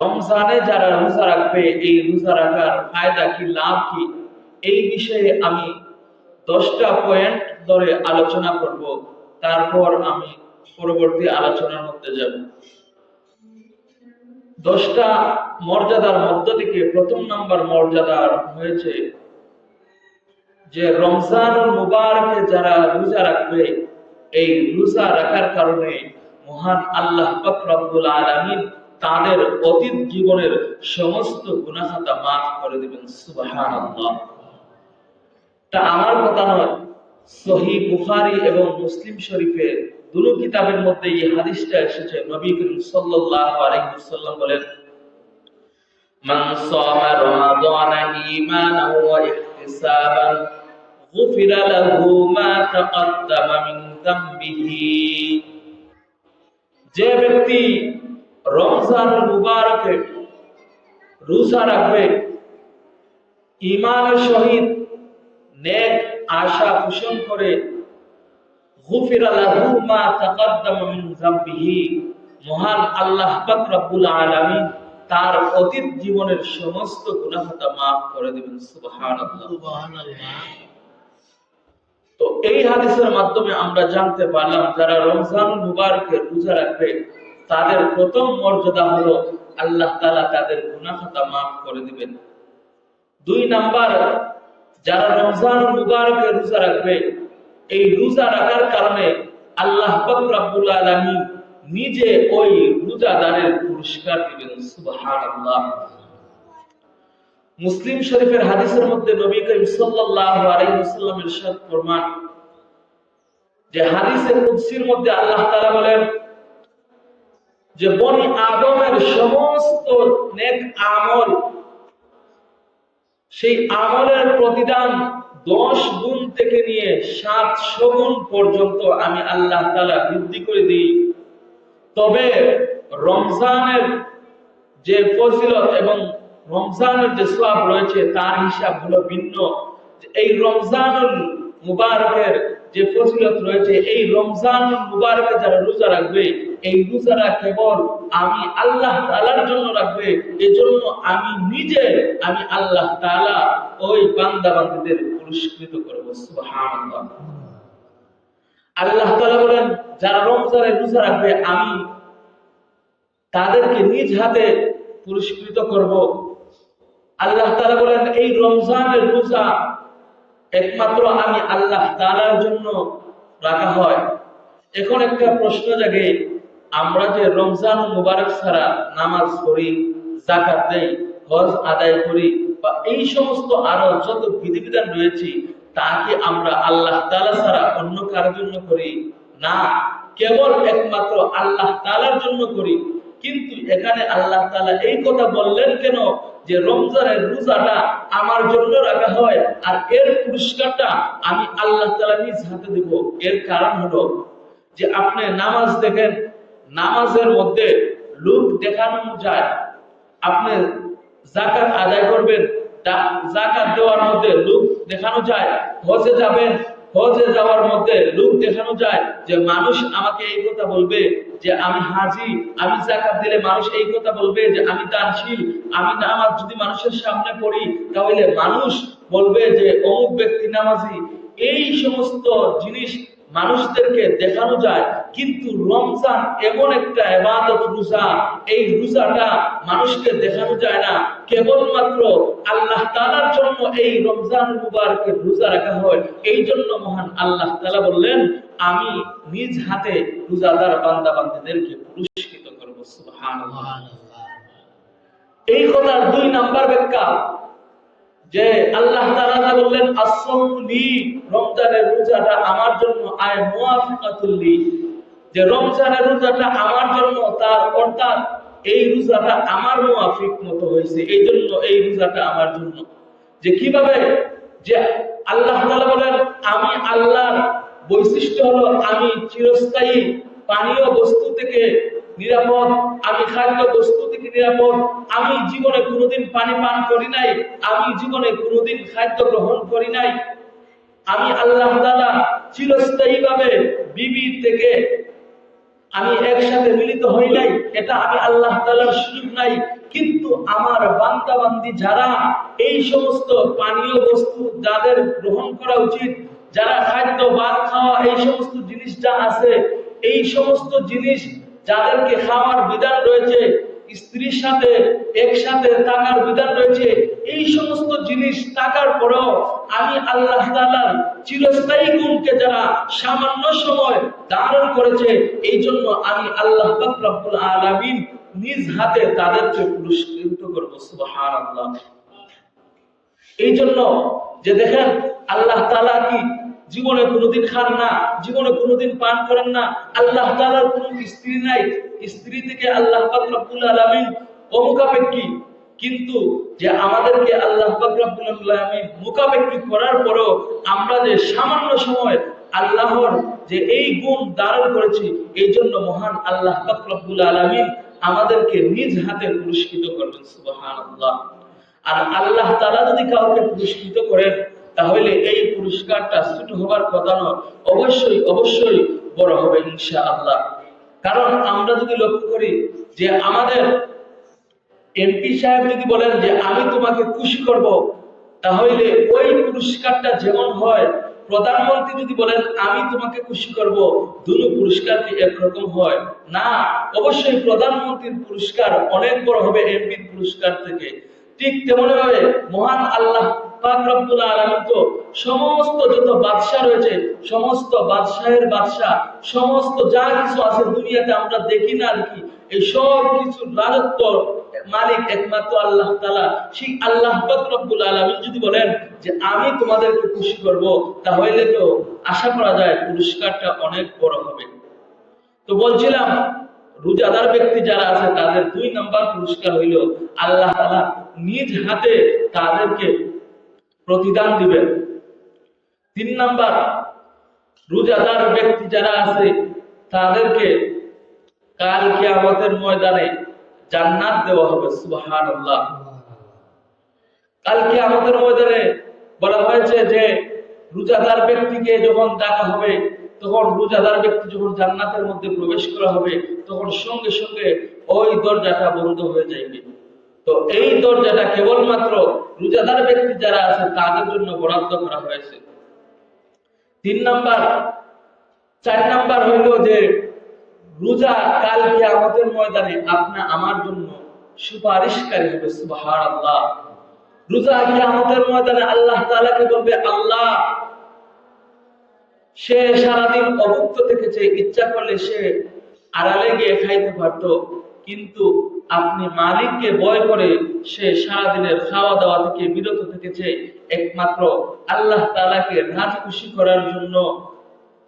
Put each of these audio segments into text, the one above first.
রমজানে যারা রোজা রাখবে, এই রোজা রাখার ফায়দা কি, লাভ কি? এই বিষয়ে আমি দশটা পয়েন্ট ধরে আলোচনা করব। তারপর আমি পরবর্তী আলোচনার মধ্যে যাব। দশটা মর্যাদার মধ্য থেকে প্রথম নাম্বার মর্যাদার হয়েছে যে রমজানুল মুবারকে যারা রোজা রাখবে, এই রোজা রাখার কারণে মহান আল্লাহ পাক রব্বুল আলামিন তাদের অতীত জীবনের সমস্ত গুনাহাতা মাফ করে দিবেন, সুবহানাল্লাহ। তা আমার কথা নয়, সহি বুখারী এবং মুসলিম শরীফের দুটো কিতাবের মধ্যে এই হাদিসটা এসেছে। নবী করিম সাল্লাল্লাহু আলাইহি ওয়াসাল্লাম বলেন, মান সামা রমাদানা ঈমানান ওয়া ইহতিসাবান, গুফিরা লাহু মা তাকাদ্দামা মিন যামবিহি যে ব্যক্তি রমজান মুবারকে, রোজা রাখবে। ইমানের সহিত নেক আশা পোষণ করে মহান আল্লাহ রব্বুল আলামিন তার অতীত জীবনের সমস্ত গুনাহতা মাফ করে তো এই হাদিসের মাধ্যমে আমরা জানতে পারলাম, যারা রমজান মুবারকে রোজা রাখবে তাদের প্রথম মর্যাদা হলো আল্লাহ তাআলা তাদের গুনাহতা মাফ করে দিবেন। দুই নাম্বার, যারা রমজান মুবারকে রোজা রাখবে, এই রোজা রাখার কারণে আল্লাহ রব্বুল আলামিন নিজে ওই রোজাদারের পুরস্কার দিবেন, সুবহানাল্লাহ। মুসলিম শরীফের হাদিসের মধ্যে নবী করিম সাল্লাল্লাহু আলাইহি ওয়াসাল্লাম ইরশাদ ফরমান যে হাদিসের কুদসির মধ্যে আল্লাহ তাআলা বলেন যে বনি আদমের সমস্ত নেক আমল, সেই আমলের প্রতিদান দশ গুণ থেকে নিয়ে সাতশো গুণ পর্যন্ত আমি আল্লাহ তাআলা বৃদ্ধি করে দিই। তবে রমজানের যে ফজিলত এবং রমজানের যে সওয়াব রয়েছে, তার হিসাব হলো ভিন্ন। এই রমজানুল মুবারকের যে ফজিলত রয়েছে, এই রমজানুল মুবারকে যারা রোজা রাখবে এই রোজারা কেবল আমি আল্লাহ তাআলার জন্য রাখবে, এজন্য আমি নিজে, আমি আল্লাহ তাআলা ওই বান্দা বান্দীদের পুরস্কৃত করব আল্লাহ তাআলা বলেন, যারা রমজানের রোজা রাখবে, আমি তাদেরকে নিজ হাতে পুরস্কৃত করব। আল্লাহ তালা বলেন, এই রমজানের রোজা একমাত্র আমি আল্লাহ তালার জন্য রাখা হয়। এখন একটা প্রশ্ন জাগে আমরা যে রমজান মুবারক ছাড়া নামাজ পড়ি জাকাত দেই, হজ আদায় করি বা এই সমস্ত আরও যত বিধিবিধান রয়েছে তা কি আমরা আল্লাহ তাআলা ছাড়া অন্য কারোর জন্য করি? না, কেবল একমাত্র আল্লাহ তাআলার জন্য করি। কিন্তু এখানে আল্লাহ তালা এই কথা বললেন কেন? যে রমজানের রোজাটা আমার জন্য রাখা হয় আর এর পুরস্কারটা আমি আল্লাহ তালা নিজ হাতে দেব। এর কারণ হলো যে আপনি নামাজ দেখেন নামাজের মধ্যে লোক দেখানো যায়। আপনি জাকাত আদায় করবেন জাকাত দেওয়ার মধ্যে লোক দেখানো যায়, হজে যাবেন, হজে যাওয়ার মধ্যে লোক দেখানো যায় যে মানুষ আমাকে এই কথা বলবে যে আমি হাজি, আমি জাকাত দিলে মানুষ এই কথা বলবে যে আমি দানশীল, আমি নামাজ যদি মানুষের সামনে পড়ি তাহলে মানুষ বলবে যে অমুক ব্যক্তি নামাজি। এই সমস্ত জিনিস মানুষদেরকে দেখানো যায়, কিন্তু রমজান এমন একটা এবাদত রোজা। এই রোজাটা মানুষকে দেখানো যায় না। কেবলমাত্র আল্লাহ তাআলার জন্য এই রমজান মুবারকের রোজা রাখা হয়। এই জন্য মহান আল্লাহ তাআলা বললেন, আমি নিজ হাতে রোজাদার বান্দা বান্দীদেরকে পুরস্কৃত করব। এই কথার দুই নাম্বার ব্যাখ্যা যে আল্লাহ তাআলা বললেন আসসামুলি রমজানের রোজাটা আমার জন্য, আয় মুআফিকাতুল যে রমজানের রোজাটা আমার জন্য, তার অর্থাৎ এই রোজাটা আমার মুআফিক মতো হয়েছে, এই জন্য এই রোজাটা আমার জন্য। যে কীভাবে? যে আল্লাহ তাআলা বলেন, আমি আল্লাহর বৈশিষ্ট্য হলো, আমি চিরস্থায়ী পানীয় বস্তু থেকে নিরাপদ, আমি খাদ্য বস্তু থেকে নিরাপদ, আমি জীবনে কোনোদিন পানি পান করি নাই, আমি জীবনে কোনোদিন খাদ্য গ্রহণ করি নাই। আমি আল্লাহ তাআলা চিরস্থায়ী ভাবে বিবি থেকে আমি একসাথে মিলিত হই নাই, এটা আমি আল্লাহ তাআলার সুযোগ নাই। কিন্তু আমার বান্দা বান্দি যারা, এই সমস্ত পানীয় বস্তু যাদের গ্রহণ করা উচিত, যারা খাদ্য ভাত খাওয়া, এই সমস্ত জিনিস যা আছে, এই সমস্ত জিনিস যাদেরকে খাওয়ার বিধান রয়েছে, স্ত্রীর সাথে, একসাথে থাকার বিধান রয়েছে, এই সমস্ত জিনিস থাকার পরেও আমি আল্লাহ তাআলার চিরস্থায়ী গুণকে যারা সামান্য সময় ধারণ করেছে এই জন্য আমি আল্লাহ রব্বুল আলামিন নিজ হাতে তাদেরকে পুরস্কৃত করব, সুবহানাল্লাহ। এই জন্য যে দেখেন, আল্লাহ তালা কি জীবনে কোনোদিন খান না, জীবনে কোনোদিন পান করেন না, আল্লাহ তাআলার কোনো স্ত্রী নাই। স্ত্রী থেকে আল্লাহ রব্বুল আলামিন অমুখাপেক্ষী কিন্তু যে আমাদেরকে আল্লাহ রব্বুল আলামিন মুখাপেক্ষী করার পরেও আমরা যে সামান্য সময় আল্লাহর যে এই গুণ ধারণ করেছি, এই জন্য মহান আল্লাহ রব্বুল আলামিন আমাদেরকে নিজ হাতে পুরস্কৃত করবেন, সুবহানাল্লাহ। আর আল্লাহ তাআলা যদি কাউকে পুরস্কৃত করেন তাহলে এই পুরস্কারটা ছোট হবার কথা নয়। অবশ্যই অবশ্যই বড় হবে ইনশাআল্লাহ। কারণ আমরা যদি লক্ষ্য করি যে আমাদের এমপি সাহেব যদি বলেন যে আমি তোমাকে খুশি করব, তাহলে ওই পুরস্কারটা যেমন হয়, প্রধানমন্ত্রী যদি বলেন আমি তোমাকে খুশি করব দুটো পুরস্কার কি একরকম হয়? না, অবশ্যই প্রধানমন্ত্রীর পুরস্কার অনেক বড় হবে এমপির পুরস্কার থেকে। ঠিক তেমনি ভাবে মহান আল্লাহ সমস্ত যত রয়েছে, সমস্ত বাদশাহের বাদশা সমস্ত যা কিছু আছে দুনিয়াতে আমরা দেখি না দেখি এই সব কিছু রাজত্ব মালিক একমাত্র আল্লাহ তাআলা। সেই আল্লাহ যদি বলেন যে, আমি তোমাদেরকে খুশি করব তাহলে তো আশা করা যায় পুরস্কারটা অনেক বড় হবে। তো বলছিলাম, রোজাদার ব্যক্তি যারা আছে, তাদের দুই নাম্বার পুরস্কার হইল আল্লাহ তাআলা নিজ হাতে তাদেরকে প্রতিদান দিবেন। তিন নাম্বার, রোজাদার ব্যক্তি যারা আছে, তাদেরকে কাল কিয়ামতের ময়দানে জান্নাত দেওয়া হবে, সুবহানাল্লাহ। কাল কিয়ামতের ময়দানে বলা হয়েছে যে, রোজাদার ব্যক্তিকে যখন ডাকা হবে, তখন রোজাদার ব্যক্তি যখন জান্নাতের মধ্যে প্রবেশ করা হবে, তখন সঙ্গে সঙ্গে ওই দরজাটা বন্ধ হয়ে যাইবে। তো এই দরজাটা কেবলমাত্র রোজাদার ব্যক্তি যারা আছে, তাদের জন্য বরাদ্দ করা হয়েছে। তিন নাম্বার, চার নাম্বার হইল যে, রোজা কাল আমাদের ময়দানে আপনা আমার জন্য সুপারিশকারী হবে সুবাহার আল্লাহ রোজা আমাদের ময়দানে আল্লাহ তাআলাকে বলবে? আল্লাহ, সে সারাদিন অভুক্ত থেকেছে, ইচ্ছা করলে সে আড়ালে গিয়ে খাইতে পারত, কিন্তু আপনি মালিককে ভয় করে সে সারাদিনের খাওয়া দাওয়া থেকে বিরত থেকেছে একমাত্র আল্লাহ তাআলাকে রাজি খুশি করার জন্য।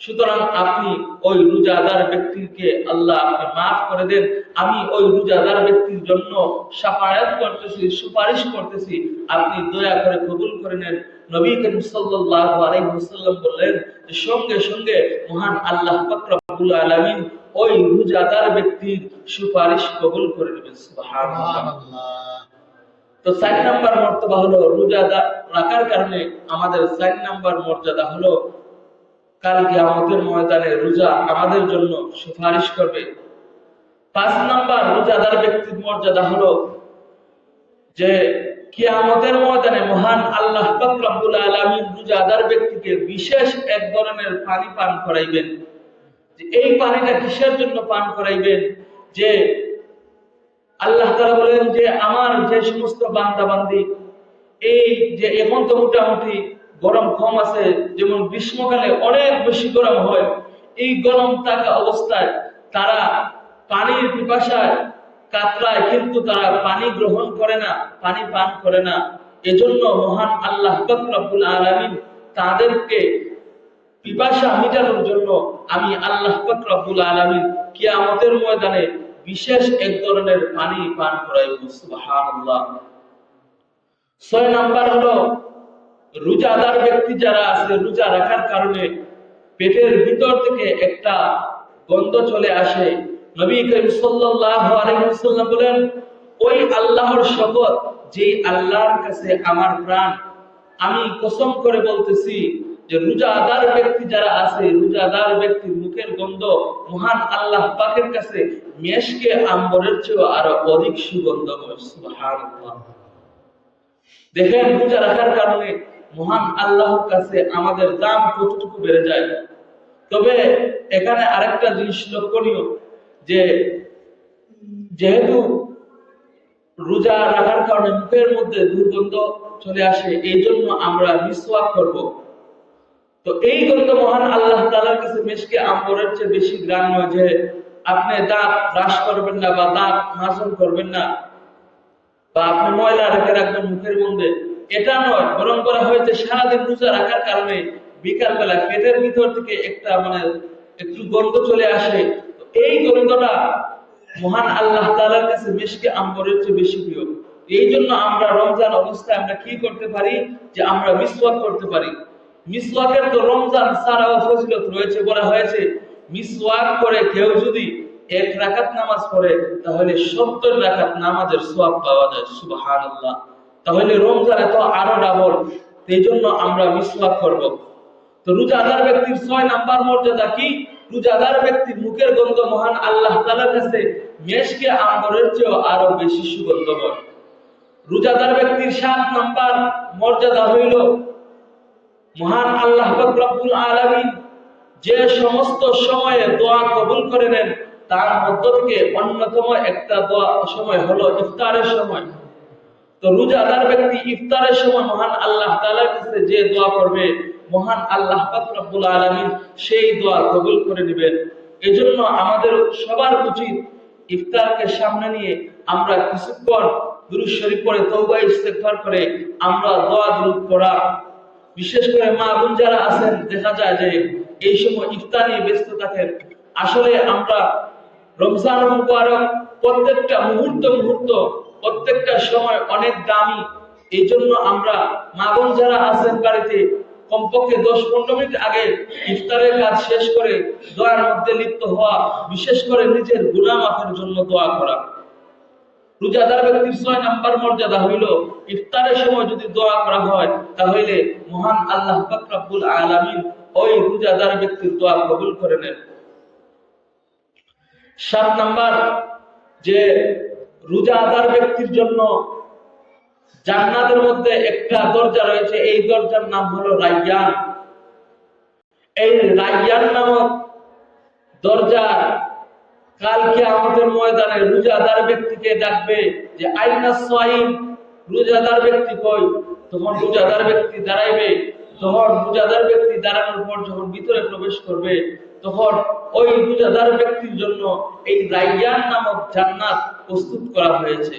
সুতরাং আপনি ওই রোজাদার ব্যক্তিকে আল্লাহ আপনি মাফ করে দেন। আমি ওই রোজাদার ব্যক্তির জন্য সাফায়াত করতেছি, সুপারিশ করতেছি। আপনি দয়া করে কবুল করে নেন। নবী করিম সাল্লাল্লাহু আলাইহি ওয়াসাল্লাম বললেন সঙ্গে সঙ্গে মহান আল্লাহ পাক রব্বুল আলামিন ওই রোজাদার ব্যক্তির সুপারিশ কবুল করে নেবেন তো চার নাম্বার মর্যাদা হলো রোজাদার রাখার কারণে আমাদের চার নাম্বার মর্যাদা হলো কাল কিয়ামতের ময়দানে রোজা আমাদের জন্য সুপারিশ করবে। পাঁচ নাম্বার রোজাদার ব্যক্তির মর্যাদা হলো যে কিয়ামতের ময়দানে মহান আল্লাহ পাক রব্বুল আলামিন রোজাদার ব্যক্তিকে বিশেষ এক ধরনের পানি পান করাইবেন। এই পানিটা কিসের জন্য পান করাইবেন? যে আল্লাহ তাআলা বলেন যে আমার যে সমস্ত বান্দা বান্দি এই যে এখন তো মোটামুটি গরম কম আছে, যেমন গ্রীষ্মকালে অনেক বেশি গরম হয়, এই গরম থাকা অবস্থায় তারা পানির পিপাসায় কাতরায়, কিন্তু তারা পানি গ্রহণ করে না, পানি পান করে না। এজন্য মহান আল্লাহ পাক রব্বুল আলামিন তাদেরকে পিপাসা মিটানোর জন্য আমি আল্লাহ পাক রব্বুল আলামিন কিয়ামতের ময়দানে বিশেষ এক ধরনের পানি পান করাইব, সুবহানাল্লাহ। ছয় নাম্বার হলো, রোজাদার ব্যক্তি যারা আছে, রোজা রাখার কারণে পেটের ভিতর থেকে একটা গন্ধ চলে আসে। নবী করিম সাল্লাল্লাহু আলাইহি ওয়াসাল্লাম বলেন, ওই আল্লাহর শপথ যে আল্লাহর কাছে আমার প্রাণ, আমি কসম করে বলতেছি যে রোজাদার ব্যক্তি যারা আছে, রোজাদার ব্যক্তির মুখের গন্ধ মহান আল্লাহ পাকের কাছে মেশকে আম্বরের চেয়েও আরও অধিক সুগন্ধময়, সুবহানাল্লাহ। দেখেন, রোজা রাখার কারণে মহান আল্লাহর কাছে আমাদের দাম কতটুকু বেড়ে যায়? তবে এখানে আরেকটা জিনিস লক্ষণীয়, যে যেহেতু রোজা রাখার কারণে মুখের মধ্যে দুর্গন্ধ চলে আসে এই জন্য আমরা মিসওয়াক করব। তো এই গন্ধ মহান আল্লাহ তাআলার কাছে মেশকে আম্বরের চেয়ে বেশি গ্রাম্য যে আপনি দাঁত ব্রাশ করবেন না বা দাঁত মাজন করবেন না বা আপনি ময়লা রেখে রাখবেন মুখের মধ্যে, এটা নয়। বরং করা হয়েছে সারাদিন রোজা রাখার কারণে বিকাল বেলা পেটের ভিতর থেকে একটা মানে একটু গন্ধ চলে আসে। এই গন্ধটা মহান আল্লাহ তাআলার কাছে মিশকে আম্বরের চেয়ে বেশি প্রিয়। এই জন্য আমরা রমজান অবস্থায় আমরা কি করতে পারি? যে আমরা মিসওয়াক করতে পারি। মিসওয়াকের তো রমজান সারাও ফজিলত রয়েছে বলা হয়েছে। মিসওয়াক করে কেউ যদি এক রাকাত নামাজ পড়ে, তাহলে সত্তর রাকাত নামাজের সোয়াব পাওয়া যায়। সুবহানাল্লাহ। তাহলে রমজানে তো আরও ডাবল এই জন্য আমরা মিসওয়াক করব। তো রোজাদার ব্যক্তির ছয় নাম্বার মর্যাদা কি? রোজাদার ব্যক্তির মুখের গন্ধ মহান আল্লাহ তাআলার কাছে মেশকে আম্বরের চেয়েও আরও বেশি সুগন্ধময় রোজাদার ব্যক্তির সাত নাম্বার মর্যাদা হইল মহান আল্লাহ রব্বুল আলামিন যে সমস্ত সময়ে দোয়া কবুল করে নেন, তার মধ্য থেকে অন্যতম একটা দোয়া সময় হলো ইফতারের সময়। তো রোজাদার ব্যক্তি ইফতারের সময় মহান আল্লাহ তাআলার কাছে যে দোয়া করবে, মহান আল্লাহ পাক রব্বুল আলামিন সেই দোয়া কবুল করে নেবেন। এজন্য আমাদের সবার উচিত ইফতারকে সামনে নিয়ে আমরা কিছুক্ষণ দুরূদ শরীফ পড়ে তওবা ইস্তেগফার করে আমরা দোয়া দুরূদ পড়া বিশেষ করে মা বোন যারা আছেন, দেখা যায় যে এই সময় ইফতার ব্যস্ত থাকেন। আসলে আমরা রমজান মুবারক প্রত্যেকটা মুহূর্ত মুহূর্ত, প্রত্যেকটা সময় অনেক দামি। এই জন্য আমরা মা বোন যারা আছেন বাড়িতে, কমপক্ষে দশ পনেরো মিনিট আগে ইফতারের কাজ শেষ করে দোয়ার মধ্যে লিপ্ত হওয়া, বিশেষ করে নিজের গুনাহ মাফের জন্য দোয়া করা। রোজাদার ব্যক্তির ছয় নাম্বার মর্যাদা হইল ইফতারের সময় যদি দোয়া করা হয়, তাহলে মহান আল্লাহ পাক রব্বুল আলামিন ওই রোজাদার ব্যক্তির দোয়া কবুল করে নেন। সাত নাম্বার, যে রোজাদার ব্যক্তির জন্য জান্নাতের মধ্যে একটা দরজা রয়েছে, এই দরজার নাম হলো রাইয়ান। এই রাইয়ান নামক দরজা কালকে আমাদের ময়দানে রোজাদার ব্যক্তিকে ডাকবে যে, আইনা সাইম রোজাদার ব্যক্তি কই? তখন রোজাদার ব্যক্তি দাঁড়াইবে। তখন রোজাদার ব্যক্তি দাঁড়ানোর পর যখন ভিতরে প্রবেশ করবে, তখন ওই রোজাদার ব্যক্তির জন্য এই রাইয়ান নামক জান্নাত প্রস্তুত করা হয়েছে।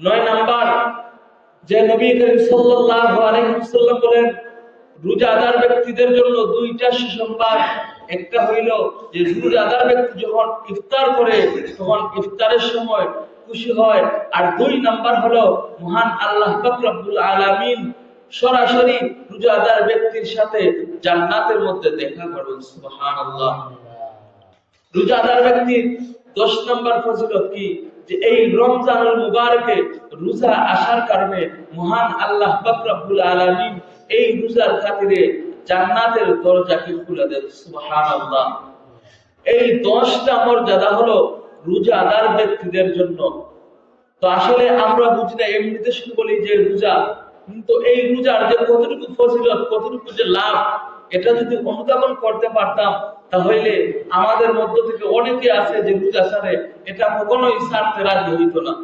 নয় নাম্বার, যে নবী করিম সাল্লাল্লাহু আলাইহি ওয়াসাল্লাম বলেন, রোজাদার ব্যক্তিদের জন্য দুইটা সুসংবাদ একটা হইল যে রোজাদার ব্যক্তি যখন ইফতার করে, তখন ইফতারের সময় খুশি হয়। আর দুই নাম্বার হলো মহান আল্লাহ পাক আলামিন সরাসরি রোজাদার ব্যক্তির সাথে জান্নাতের মধ্যে দেখা করবেন সুবহানাল্লাহ। রোজাদার ব্যক্তির দশ নম্বর ফজিলত কি? যে এই রমজানুল মুবারকে রোজা আসার কারণে মহান আল্লাহ পাক রব্বুল আলামিন এই রোজার খাতিরে জান্নাতের দরজাকে খুলে দেন? সুবহানাল্লাহ। এই দশটা মর্যাদা হলো রোজাদার ব্যক্তিদের জন্য। তো আসলে আমরা বুঝি না, এমনিতে শুধু বলি যে রোজা, কিন্তু এই রোজার যে কতটুকু ফজিলত, কতটুকু যে লাভ, এটা যদি অনুধাবন করতে পারতাম, তাহলে আমাদের মধ্য থেকে অনেকে আছে যে রোজা সারে এটা কখনোই সারতে রাজি হইতো না।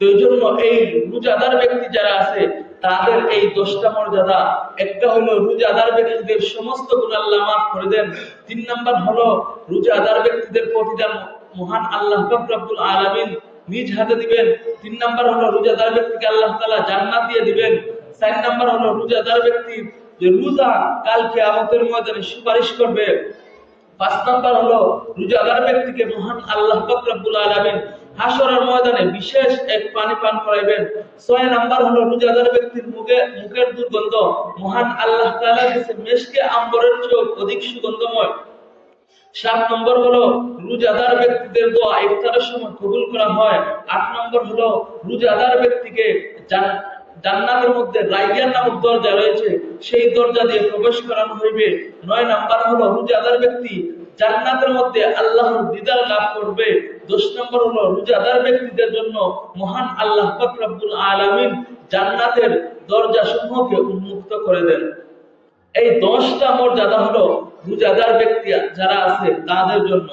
তো এই জন্য এই রোজাদার ব্যক্তি যারা আছে তাদের এই দশটা মর্যাদা, একটা হলো রোজাদার ব্যক্তিদের সমস্ত গুণ আল্লাহ মাফ করে দেন। তিন নাম্বার হলো রোজাদার ব্যক্তিদের প্রতিদান মহান আল্লাহ রব্বুল আলামিন নিজ হাতে দিবেন। তিন নাম্বার হলো রোজাদার ব্যক্তিকে আল্লাহ তাআলা জান্নাত দিয়ে দিবেন। চার নাম্বার হলো রোজাদার ব্যক্তি যে রোজা কালকে আমাদের ময়দানে সুপারিশ করবে। পাঁচ নাম্বার হলো রোজাদার ব্যক্তিকে মহান আল্লাহ পাক রব্বুল আলামিন হাসরের ময়দানে বিশেষ এক পানি পান করাইবেন। ছয় নাম্বার হলো রোজাদার ব্যক্তির মুখে মুখের দুর্গন্ধ। মহান আল্লাহ তাআলার কাছে মেশকে আম্বরের চেয়েও অধিক সুগন্ধময়। সাত নম্বর হলো রোজাদার ব্যক্তিদের দোয়া ইফতারের সময় কবুল করা হয়। আট নম্বর হলো রোজাদার ব্যক্তিকে জান- জান্নাতের মধ্যে রাইয়ান নামক দরজা রয়েছে। সেই দরজা দিয়ে প্রবেশ করানো হইবে। নয় নাম্বার হলো রোজাদার ব্যক্তি জান্নাতের মধ্যে আল্লাহর দিদার লাভ করবে। দশ নম্বর হলো রোজাদার ব্যক্তিদের জন্য মহান আল্লাহ ফাকরাবুল আলামিন জান্নাতের দরজা সমূহকে উন্মুক্ত করে দেন। এই দশটা মর্যাদা হলো রোজাদার ব্যক্তি যারা আছে তাদের জন্য।